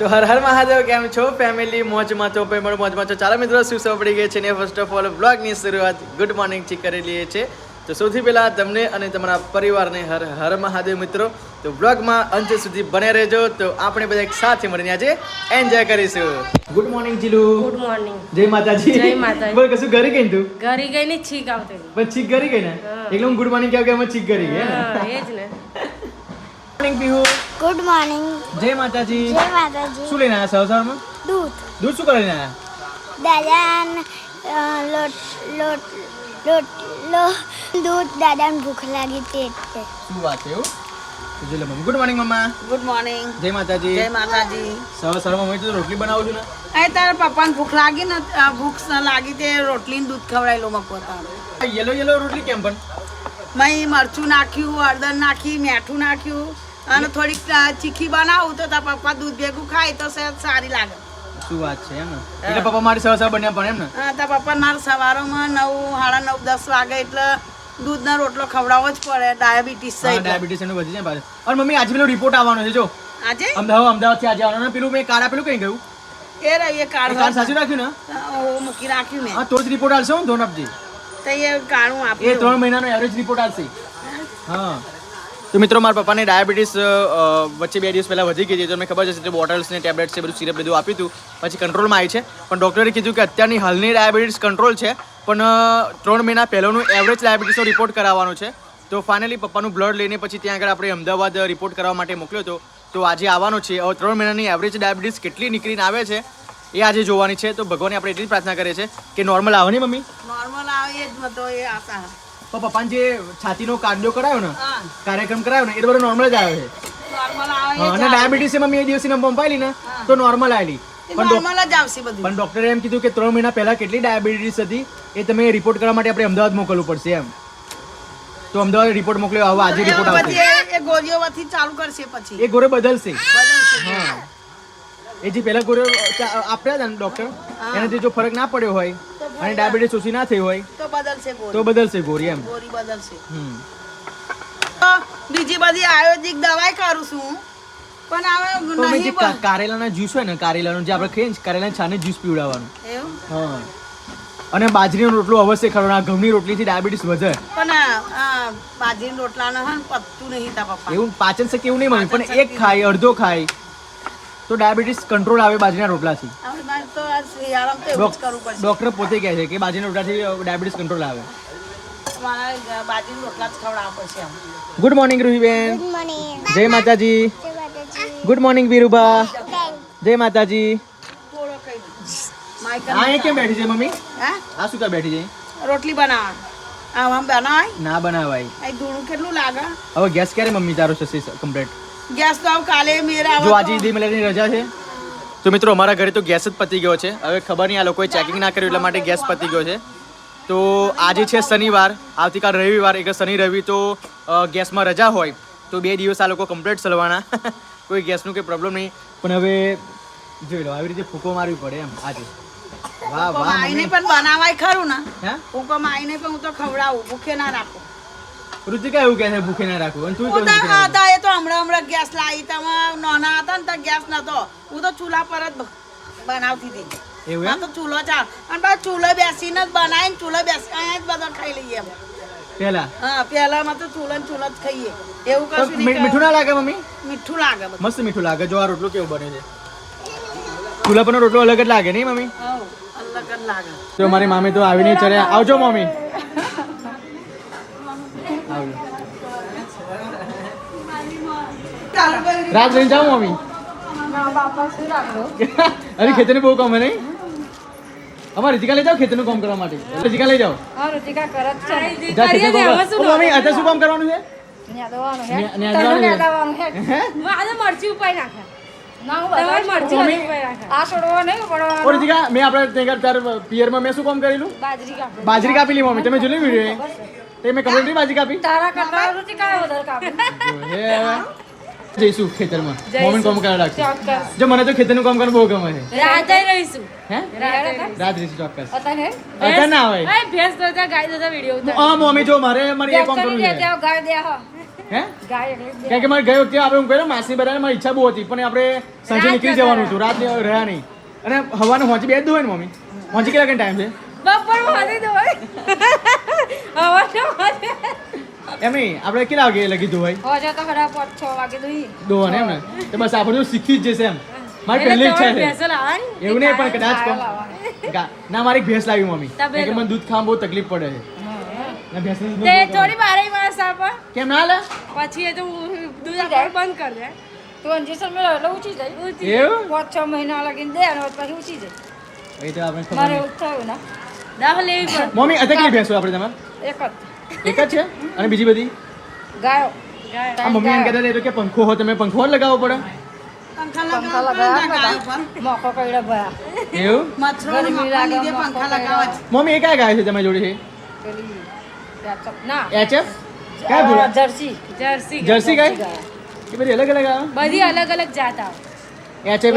તો હર હર મહાદેવ કેમ છો? ફેમિલી મોજમાં છો પણ મોજમાં છો ચાલો મિત્રો શું સૌ પડી ગઈ છે ને ફર્સ્ટ ઓફ ઓલ બ્લોગની શરૂઆત ગુડ મોર્નિંગથી કરી લઈએ છે તો સૌથી પહેલા તમને અને તમારા પરિવારને હર હર મહાદેવ મિત્રો તો બ્લોગમાં અંત સુધી બને રહેજો. તો આપણે બધા એક સાથે મળીને આજે એન્જોય કરીશું. Good morning Jilu. Good morning જય માતાજી. જય માતાજી. બોલ કશું ઘરે ગઈ તું? ઘરે ગઈ ને છીક આવતી પણ છીક ઘરે ગઈ ને. એટલે હું ગુડ મોર્નિંગ કહું કે અમે છીક ઘરે ગઈ એ જ ને. મોર્નિંગ પીહુ ગુડ મોર્નિંગ જય માતાજી. જય માતાજી. શું લઈને આવ્યા સવાર સવારમાં દૂધ. દૂધ શું કરીને આવ્યા? દાદાન લોટ લોટ લોટ લો દૂધ દાદાને ભૂખ લાગી તે એટલે. શું વાત છે એવું જોઈ લો મમ્મી. ગુડ મોર્નિંગ મમ્મા ગુડ મોર્નિંગ જય માતાજી. જય માતાજી. સવાર સવારમાં મમ્મી તો રોટલી બનાવું છું ને? અહીં તારા પપ્પાને ભૂખ લાગી ને ભૂખ ન લાગી તે રોટલી દૂધ ખવડાયેલો મકો તારો. યલો યલો રોટલી કેમ પણ? મેં મરચું નાખ્યું હળદર નાખી મીઠું નાખ્યું. અને થોડીક ચીખી બનાવું તો તારા પપ્પા દૂધ ભેગું ખાય તો સારી લાગે. શું વાત છે એમ એટલે પપ્પા મારી સવાર સવાર બન્યા પણ એમ ને? હા તારા પપ્પા મારા સવારોમાં નવ સાડા નવ દસ વાગે એટલે દૂધના રોટલો ખવડાવવો જ પડે ડાયાબિટીસ છે ડાયાબિટીસ એનું વધી જાય અને મમ્મી આજે પેલો રિપોર્ટ આવવાનો છે જો. આજે? અમદાવાદ અમદાવાદથી આજે આવવાનો. પેલું મેં કાર્ડ આપેલું કઈ ગયું? એ રહી એ એ કાર્ડ કાર્ડ સાચું રાખ્યું ને? હું મૂકી રાખ્યું ને હા તો જ રિપોર્ટ આવશે હું ધોન આપજે તો એ કાણું એ આપ્યું. ત્રણ મહિનાનો એવરેજ રિપોર્ટ આવશે હા. તો મિત્રો, મારા પપ્પાને ડાયાબિટીસ વચ્ચે બે દિવસ પહેલાં વધી ગઈ તો તમને ખબર છે એટલે બોટલ્સ ને ટેબ્લેટ્સ છે બધું સિરપ બધું આપ્યું હતું. પછી કંટ્રોલમાં આવી છે. પણ ડૉક્ટરે કીધું કે અત્યારની હાલની ડાયાબિટીસ કંટ્રોલ છે, પણ ત્રણ મહિના પહેલાંનું એવરેજ ડાયાબિટીસનો રિપોર્ટ કરાવવાનો છે. તો ફાઇનલી પપ્પાનું બ્લડ લઈને પછી ત્યાં આગળ આપણે અમદાવાદ રિપોર્ટ કરાવવા માટે મોકલ્યો હતો. તો આજે આવવાનો છે. હવે ત્રણ મહિનાની એવરેજ ડાયાબિટીસ કેટલી નીકળીને આવે છે, એ આજે જોવાની છે. તો ભગવાને આપણે એટલી જ પ્રાર્થના કરીએ છીએ કે નોર્મલ આવે ને મમ્મી? નોર્મલ આવે જ મતો એ આશા. તો પપ્પાને જે છાતીનો કાર્ડિયો કરાયો ને કાર્યક્રમ કરાયો ને એ બધો નોર્મલ જ આવ્યો છે. અને ડાયાબિટીસ મમ્મી એ દિવસે પંપાયેલી ને તો નોર્મલ આવેલી પણ નોર્મલ જ આવશે બધું. પણ ડોક્ટરે એમ કીધું કે ત્રણ મહિના પહેલા કેટલી ડાયાબિટીસ હતી એ તમે રિપોર્ટ કરવા માટે આપણે અમદાવાદ મોકલવું પડશે એમ. તો અમદાવાદ રિપોર્ટ મોકલ્યો આવો આજે રિપોર્ટ આવશે. એ- ગોળીઓમાંથી ચાલુ કરશે પછી. એ ગોળીઓ બદલશે. બદલશે. હા. એ જે પહેલા ગોળીઓ આપ્યા હતા ને ડોક્ટર એનાથી જો ફરક ના પડ્યો હોય અને ડાયાબિટીસ ઓછી ના થઈ હોય? તો બદલશે તો બદલશે ગોરી એમ? ગોળી બદલશે. હમ. તો બીજી બધી આયુર્વેદિક દવાઈ કરું છું. પણ હવે જે કારેલાના જ્યુસ હોય ને કારેલાનું જે આપણે ખાઈએ ને કારેલાના છાને જ્યુસ પીવડાવવાનું. એવું? હા. અને બાજરીનો રોટલો અવશ્ય ખરો આ ઘઉંની રોટલીથી ડાયાબિટીસ વધે. પણ બાજરીના રોટલાનો હે પતતું નહીં તા પપ્પા. એવું? પાચન શક્તિ એવું નહીં મળે પણ એક ખાય અડધો ખાય. તો ડાયાબિટીસ કંટ્રોલ આવે બાજરીના રોટલાથી. હવે મારે તો આ શિયાળામાં તો એવું જ કરવું પડશે. ડોક્ટર પોતે કહે છે કે બાજરીના રોટલાથી ડાયાબિટીસ કંટ્રોલ આવે. મારે બાજરીના રોટલા જ ખવડાવવા પડશે આમ. ગુડ મોર્નિંગ રૂહીબેન જય માતાજી. ગુડ મોર્નિંગ વીરુભા જય માતાજી. હા એ અહીંયા કેમ બેઠી છે મમ્મી? હા? આ શું કા બેઠી છે? રોટલી બનાવવા આમ આમ બનાવાય? ના બનાવાય. ધૂળું કેટલું લાગે? હવે ગેસ ક્યારે મમ્મી તારો થશે કમ્પ્લીટ ગેસ તો આવ કાલે મેરા જો આજે ઈદી મિલનની રજા છે. તો મિત્રો અમારા ઘરે તો ગેસ જ પતી ગયો છે. હવે ખબર નહીં આ લોકોએ ચેકિંગ ના કર્યું એટલા માટે ગેસ પતી ગયો છે. તો આજે છે શનિવાર આવતીકાલ રવિવાર એટલે શનિ રવિ તો ગેસમાં રજા હોય. તો બે દિવસ આ લોકો કમ્પ્લીટ ચલવાના. કોઈ ગેસનું કોઈ પ્રોબ્લેમ નહીં. પણ હવે જોઈ લો આવી રીતે ફૂકો મારવી પડે એમ આજે. વાહ વાહ આઈને પણ બનાવાય ખરું ને. હે? આઈને પણ હું તો ખવડાવું ભૂખે ના રાખું. ઋતિકા એવું કહે છે ભૂખે ના અને તું તો એ તો હમણાં ગેસ લાવી તમે નાના હતા ને તો ગેસ નતો. હું તો ચૂલા પર જ બનાવતી હતી. એવું તો ચૂલો ચાલ. અને બસ ચૂલો બેસીને જ બનાવીને ચૂલો બેસી અહીંયા જ બધા ખાઈ લઈએ પેલા હા પેલા માં તો ચૂલો ને ચૂલો જ ખાઈએ. એવું કશું મીઠું ના લાગે મમ્મી? મીઠું લાગે મસ્ત મીઠું લાગે. જો આ રોટલો કેવો બને છે. ચૂલા પરનો રોટલો અલગ જ લાગે નહીં મમ્મી? અલગ જ લાગે. તો મારી મામી તો આવીને ચડ્યા આવજો મમ્મી. રાત લઈને જાઉં મમ્મી? અરે ખેતરને બહુ કામ હે નહીં? અમારે રીતિકા લઈ જાઓ ખેતરનું કામ કરવા માટે. રીતિકા લઈ જાઓ. મમ્મી અત્યારે શું કામ કરવાનું છે? બાજરી કાપે. કાપી મમ્મી. તમે જોઈ વીડિયો તે મેં કમ્પ્લીટ બાજરી કાપી? તારા કરતા જઈશું ખેતરમાં. મમ્મી કામ કરવા રાખશું. જો મને તો ખેતરનું કામ કરવાનું બહુ ગમે છે. રાતે રહીશું. હે? રાત રહીશું. ચોક્કસ. અત્યારે અત્યારે ના આવે એ ભેંસ દોતા ગાય દોતા વીડિયો ઉતાર. હા મમ્મી જો મારે મારે એ કામ કરવું છે. ગાય દે હા? હે ગાય કારણ કે મારે ગઈ વખતે આપણે હું કહ્યું માસી બરાબર મારી ઈચ્છા બહુ હતી પણ આપણે સાંજે નીકળી જવાનું હતું રાત રહ્યા નહીં. અને હવાનું હોંચી બે જ ને મમ્મી? હોંચી કેટલા ટાઈમ છે? બપોર એમ નહીં આપણે કેટલા વાગે ધોવાઈ હોજે તો ખરા પાંચ છ વાગે દોઈ ધોવાને એમ ને. તો બસ આપણે શીખી જ જશે એમ. મારી પહેલી ઈચ્છા છે. એવું નહીં પણ કદાચ ના મારી ભેંસ લાવી મમ્મી. કે મને દૂધ ખાવા બહુ તકલીફ પડે છે. કેમ ના લે પછી એ તો દૂધ બંધ કરી દે. તો ઇન્જેક્શન મેળવે એટલે ઊંચી જાય. ઊંચી પાંચ છ મહિના લગીને દે અને પછી ઊંચી જાય. એ તો આપણે મારે લેવી પડે. મમ્મી અત્યારે કેટલી ભેંસો આપણે તમારે એક જ. એક જ છે? અને બીજી બધી? ગાયો. આ મમ્મી એમ કહેતા હતા તો કે પંખો હોય તમે પંખો જ લગાવવો પડે. પંખા પંખા લગાવ્યા. મોકો ભયા. એવું? ગરમી લાગે, પંખા. મમ્મી એ કયા ગાય છે તમારી જોડે છે? ના. એચએફ કયા બોલા જર્સી. જર્સી જર્સી ગાય? એ બધી અલગ અલગ આવે? બધી અલગ અલગ જાત આવે. એચએફ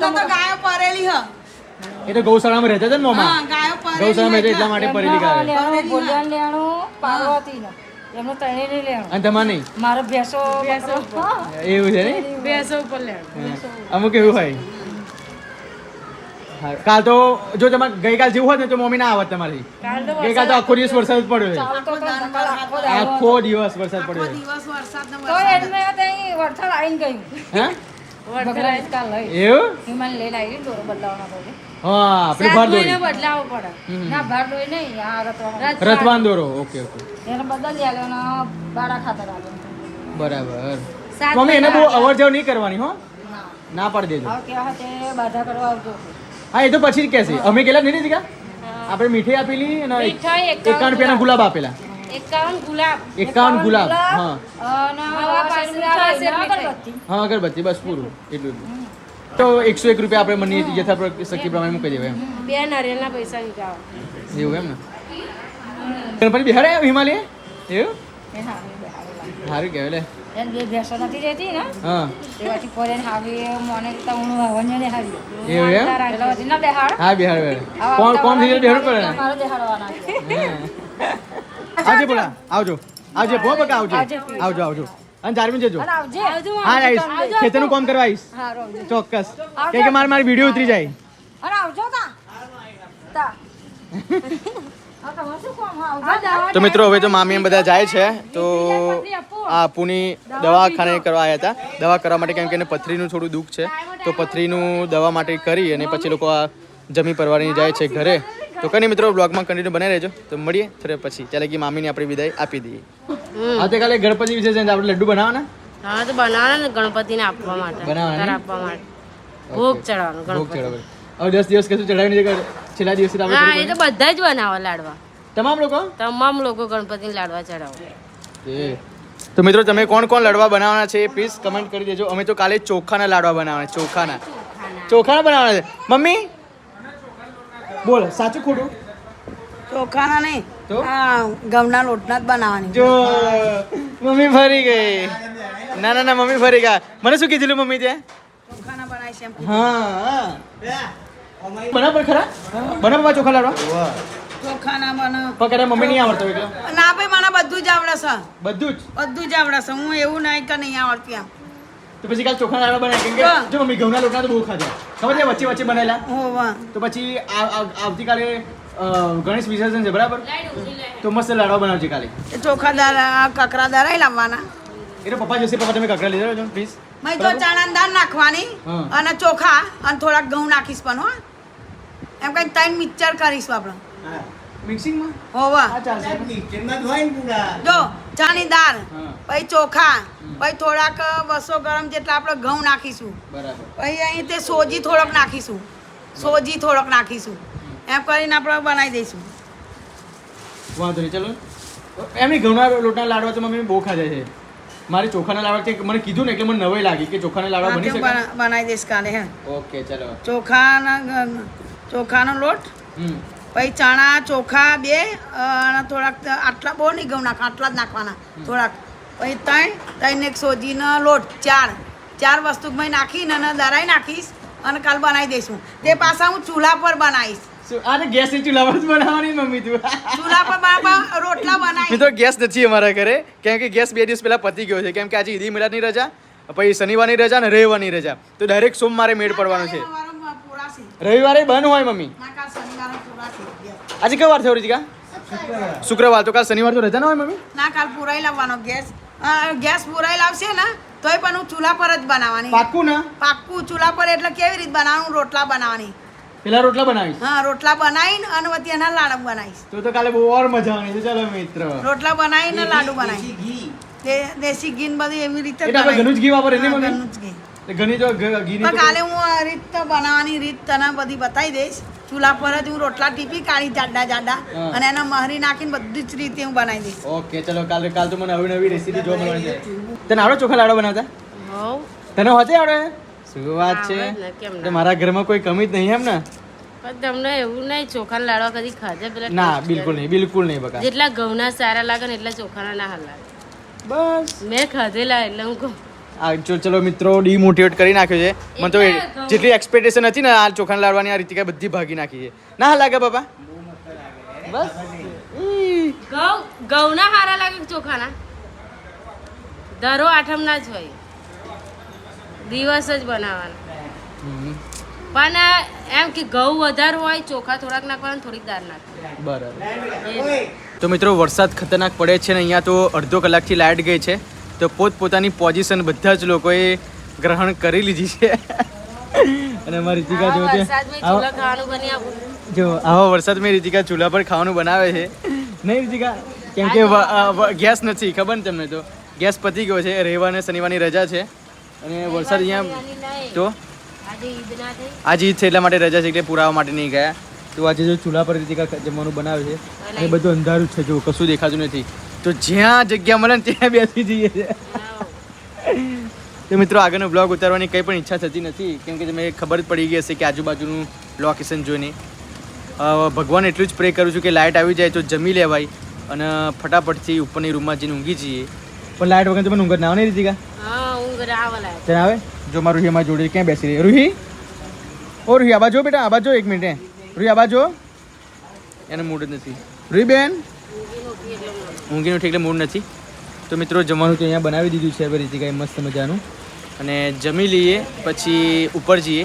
તો ગાયો પરેલી હ. એ તો ગૌશાળામાં રહેતા હતા ને હા મોમાં ગૌશાળામાં રહેતા એટલા માટે પરેલી ગાય. લેણું લેણું પાર્વતી નો એમનું લેણું. અને તમારે નહીં? મારો ભેંસો ભેંસો એવું છે ને? ભેંસો ઉપર લેણું. અમુક એવું હોય. કાલ તો જો તમારે ગઈકાલ જેવું હોત ને તો મમ્મી ના આવત તમારી. ગઈકાલ તો આખો દિવસ વરસાદ પડ્યો આખો દિવસ વરસાદ પડ્યો છે. દિવસ વરસાદ ને તો એમને વરસાદ ગયું. હે? એવું? હિમાન લઈને આવી દોરો બદલાવના પડે હા પેલી ભાર દોરી. બદલાવો પડે. ના ભાર દોઈ નહીં આ રતવા રથવાન દોરો ઓકે ઓકે. એને બદલી આલ્યો ને બારા ખાતર આલ્યો બરાબર. મમ્મી એને બહુ મહિના નહીં કરવાની હો? ના પાડી દેજો. હવે કેવા તે બાધા કરવા આવજો. હા એ તો પછી જ કહેશે અમે કેટલા નહીં લીધી આપણે મીઠાઈ આપેલી અને એક- એકાવન રૂપિયાના ગુલાબ. આપેલા. એકાવન ગુલાબ. એકાવન ગુલાબ હા. હા અગરબત્તી બસ પૂરું. એટલું એટલું. તો એકસો એક રૂપિયા આપણે મને યથા શક્તિ પ્રમાણે મૂકી દેવાય એમ. બે નારિયેળના પૈસા નીકળાવો એવું એમ ને? ગણપતિ બિહારે હિમાલય? એવું? એ સારું કહેવાય લે. એને બે ભેંસો નથી રહેતી ને? હા. તેવાથી ફોરેન હાવી મને કરતા હું હવન્ય દેહાડી એવું એમ? પેલા વધી ના દેહાડ હા બિહાર બિહાર કોણ કોણ પડે? ને મારો છે. બોલા આવજો આવજે. બહુ બકા આવજો. આવજો આવજો. અને જારમી જજો. હા આવીશ ખેતરનું કામ કરવા આવીશ ચોક્કસ. કે કે મારે મારી વીડિયો ઉતરી જાય. આવજો તા. મિત્રો હવે તો મામી બધા જાય છે. તો આ પુની દવાખાને કરવા આવ્યા હતા. દવા કરવા માટે કેમ કે એને પથરીનું થોડું દુઃખ છે. તો પથરીનું દવા માટે કરી અને પછી લોકો આ જમી પરવારી જાય છે ઘરે. તો કઈ મિત્રો બ્લોગમાં કન્ટિન્યુ બનાવી રહેજો. તો મળીએ થોડા પછી. ચાલે કે મામીની આપણે વિદાય આપી દઈએ. આવતીકાલે ગણપતિ વિશે છે, આપણે લડ્ડુ બનાવવાના? હા તો બનાવવાના ને ગણપતિને આપવા માટે. બનાવવાના આપવા માટે. ભોગ ચડાવવાનું ગણપતિ. હવે દસ દિવસ કશું ચડાવી નહીં જગ્યા છેલ્લા દિવસે આપણે હા એ તો બધા જ બનાવે લાડવા. તમામ લોકો? તમામ લોકો ગણપતિને લાડવા ચડાવે તો મિત્રો તમે કોણ કોણ લાડવા બનાવવાના છે પ્લીઝ કમેન્ટ કરી દેજો. અમે તો કાલે ચોખાના લાડવા બનાવવાના ચોખાના. ચોખાના બનાવવાના છે. મમ્મી? બોલ સાચું ખોટું? ચોખાના નહીં. તો? હા ઘઉંના લોટના જ બનાવવાની જો મમ્મી ફરી ગઈ. ના ના ના મમ્મી ફરી ગયા મને શું કીધેલું મમ્મી ત્યાં ચોખાના બનાવી છે એમ. હા બના પણ ખરા? બના પપ્પા ચોખા લાડવા? ચોખાના બને. પણ મમ્મી નહીં આવડતો એટલે. ના ભાઈ મને બધું જ આવડે છે. બધું જ? બધું જ આવડે છે. હું એવું નહીં કે નહીં આવડતી એમ તો પછી કાલ ચોખા લાડવા બનાય કેમ કે જો મમ્મી ઘઉંના લોટના તો બહુ ખાધા. ખબર છે વચ્ચે વચ્ચે બનેલા તો પછી આ- આ- આવતીકાલે ગણેશ વિસર્જન છે બરાબર? તો મસ્ત લાડવા બનાવજે કાલે. એ ચોખા દાળ કકરા દાળ લાવવાના. એટલે પપ્પા જશે પપ્પા તમે કકરા લીધા છો પ્લીઝ મેં તો ચણા દાળ નાખવાની અને ચોખા અને થોડાક ઘઉં નાખીશ પણ હો. એમ કઈ ત્રણ મિક્સર કરીશું આપણે. મિક્સિંગમાં? હોવા. જો ચાની દાળ પછી ચોખા પછી થોડાક બસો ગરમ જેટલા આપણે ઘઉં નાખીશું. બરાબર. પછી અહીં તે સોજી થોડોક નાખીશું. સોજી થોડોક નાખીશું. એમ કરીને આપણે બનાવી દઈશું. વાંધો નહીં ચલો. એમ નહીં ઘઉંના લોટના લાડવા તો મમ્મી બહુ ખાધા છે. મારે ચોખાના લાડવા કે મને કીધું ને એટલે મને નવાઈ લાગી કે ચોખાના લાડવા હા, બની શકે? બનાવી દઈશ કાલે હે. ઓકે ચલો. ચોખાના ચોખાનો લોટ હમ. પછી ચણા ચોખા બે અને થોડાક આટલા બહુ નહીં ઘઉં નાખ આટલા જ નાખવાના થોડાક. પછી ત્રણ ત્રણ એક સોજીનો લોટ ચાર. ચાર વસ્તુ મેં નાખીને અને દરાઈ નાખીશ અને કાલ બનાવી દઈશું. તે પાછા હું ચૂલા પર બનાવીશ. આ ગેસ ચૂલા પર બનાવવાની મમ્મી તું. ચૂલા પર બાપા રોટલા બનાવી મિત્રો ગેસ નથી અમારા ઘરે. કેમ કે ગેસ બે દિવસ પહેલા પતી ગયો છે. કેમ કે આજે ઈદી મિલાદની રજા પછી શનિવારની રજા ને રવિવારની રજા. તો ડાયરેક્ટ સોમવારે મેળ પડવાનો છે. રવિવારે બંધ હોય મમ્મી ના કાલ શનિવારે પૂરાશે. આજે કયો વાર થયો રિજિકા શુક્રવાર. તો કાલ શનિવાર તો રજા ના હોય મમ્મી? ના કાલ પુરાઈ લાવવાનો ગેસ. ગેસ પુરાઈ લાવશે ને તોય પણ હું ચૂલા પર જ બનાવવાની. પાક્કું ને? પાક્કું ચૂલા પર એટલે કેવી રીતે બનાવવાનું રોટલા બનાવવાની. પેલા રોટલા બનાવીશ. હા રોટલા બનાવીને અને વચ્ચે એના લાડુ બનાવીશ. તો તો કાલે બહુ ઓર મજા આવવાની છે. ચાલો મિત્ર. રોટલા બનાવીને લાડુ બનાવી દેશી ઘી ને બધું એવી રીતે એટલે આપણે ઘરનું જ ઘી વાપરે ને મમ્મી? ઘરનું જ ઘી. ઘણી જો ઘીની કાલે હું આ રીત તો બનાવવાની રીત તને બધી બતાવી દઈશ. ચૂલા પર જ હું રોટલા ટીપી કાઢી જાડા જાડા અને એના મહરી નાખીને બધી જ રીતે હું બનાવી દઈશ. ઓકે ચલો કાલે કાલ તો મને નવી નવી રેસીપી જોવા મળવાની છે. તને આવડે ચોખા લાડો બનાવતા? હોવ. તને હોતે આવડે? શું વાત છે? મારા ઘરમાં કોઈ કમી જ નહીં એમ ને? તમને એવું નહીં ચોખા લાડવા કદી ખાધા પેલા ના બિલકુલ નહીં બિલકુલ નહીં બકા. જેટલા ઘઉંના સારા લાગે ને એટલા ચોખાના ના હાલ લાગે બસ. મેં ખાધેલા એટલે હું કહું. આ ચલો મિત્રો ડીમોટિવેટ કરી નાખ્યો છે. મને તો જેટલી એક્સપેક્ટેશન હતી ને આ ચોખાને લાડવાની આ રીતિકા બધી ભાગી નાખી છે. ના લાગે બાપા? બસ. ઘઉં ઘઉંના હારા લાગે ચોખાના? દરો આઠમના જ હોય. દિવસ જ બનાવવાના. પણ એમ કે ઘઉં વધારે હોય ચોખા થોડાક નાખવાના થોડીક દાળ નાખવાની. બરાબર. તો મિત્રો વરસાદ ખતરનાક પડે છે ને અહીંયા તો અડધો કલાકથી લાઇટ ગઈ છે. તો પોતપોતાની પોઝિશન બધા જ લોકોએ ગ્રહણ કરી લીધી છે. અને અમારી રીતિકા જો છે વરસાદમાં આવો- વરસાદ જો વરસાદમાં રીતિકા ચૂલા પર ખાવાનું બનાવે છે. નહીં રીતિકા કેમ કે ગેસ નથી ખબર ને તમને તો? ગેસ પતી ગયો છે રવિવાર અને શનિવારની રજા છે. અને વરસાદ અહીંયા તો? આજે ઈદ છે એટલા માટે રજા છે એટલે પુરાવા માટે નહીં ગયા. તો આજે જો ચૂલા પર રીતિકા જમવાનું બનાવે છે. એ બધું અંધારું જ છે જો કશું દેખાતું નથી. તો જ્યાં જગ્યા મળે ને ત્યાં બેસી જઈએ છે તો મિત્રો આગળનો બ્લોગ ઉતારવાની કંઈ પણ ઈચ્છા થતી નથી કેમ કે તમે ખબર જ પડી ગઈ હશે કે આજુબાજુનું લોકેશન જોઈને. ભગવાન એટલું જ પ્રે કરું છું કે લાઇટ આવી જાય તો જમી લેવાય અને ફટાફટથી ઉપરની રૂમમાં જઈને ઊંઘી જઈએ. પણ લાઇટ વગર તો મને ઊંઘ ના આવે ને રીતિકા? તને આવે? જો મારું રૂહી અમારી જોડે ક્યાં બેસી રહી? રૂહી? ઓ રૂહી આબાજો બેટા આબાજો એક મિનિટ રૂહી રૂહી આબાજો એને મૂડ જ નથી. રૂહી બેન? ઊંઘીનું ઠીક મૂડ નથી. તો મિત્રો જમવાનું તો અહીંયા બનાવી દીધું છે. હવે રીતિકાએ મસ્ત મજાનું. અને જમી લઈએ પછી ઉપર જઈએ.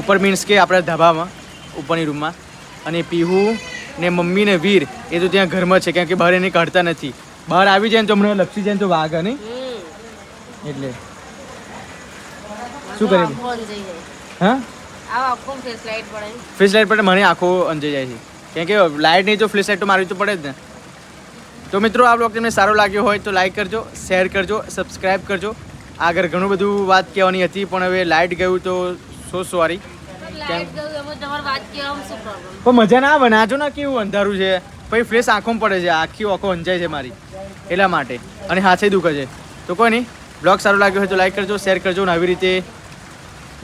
ઉપર મીન્સ કે આપણા ધાબામાં ઉપરની રૂમમાં અને પીહુ ને મમ્મી ને વીર એ તો ત્યાં ઘરમાં છે કારણ કે બહાર એને કાઢતા નથી. બહાર આવી જાય ને તો હમણાં લપસી જાય ને તો વાઘ નહીં એટલે. શું કરે? હા? ફ્લેશ લાઇટ પડે. મને આખો અંજાઈ જાય છે. કેમ કે લાઇટ નહીં તો ફ્લેશ લાઇટ તો મારવી તો પડે જ ને. તો મિત્રો આ બ્લોગ તમને સારો લાગ્યો હોય તો લાઈક કરજો શેર કરજો સબસ્ક્રાઈબ કરજો. આગળ ઘણું બધું વાત કહેવાની હતી પણ હવે લાઇટ ગયું તો સો સોરી પણ મજા ના બનાજો ને કેવું અંધારું છે. પછી ફ્લેશ આંખોમાં પડે છે આખી આંખો અંજાય છે મારી એટલા માટે. અને હાથે દુખે છે. તો કોઈ નહીં બ્લોગ સારો લાગ્યો હોય તો લાઈક કરજો શેર કરજો ને આવી રીતે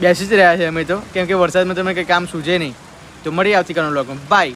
બેસી જ રહ્યા છે અમે તો. કેમ કે વરસાદમાં તમે કંઈ કામ સૂજે નહીં. તો મળી આવતીકાલનો બ્લોગ બાય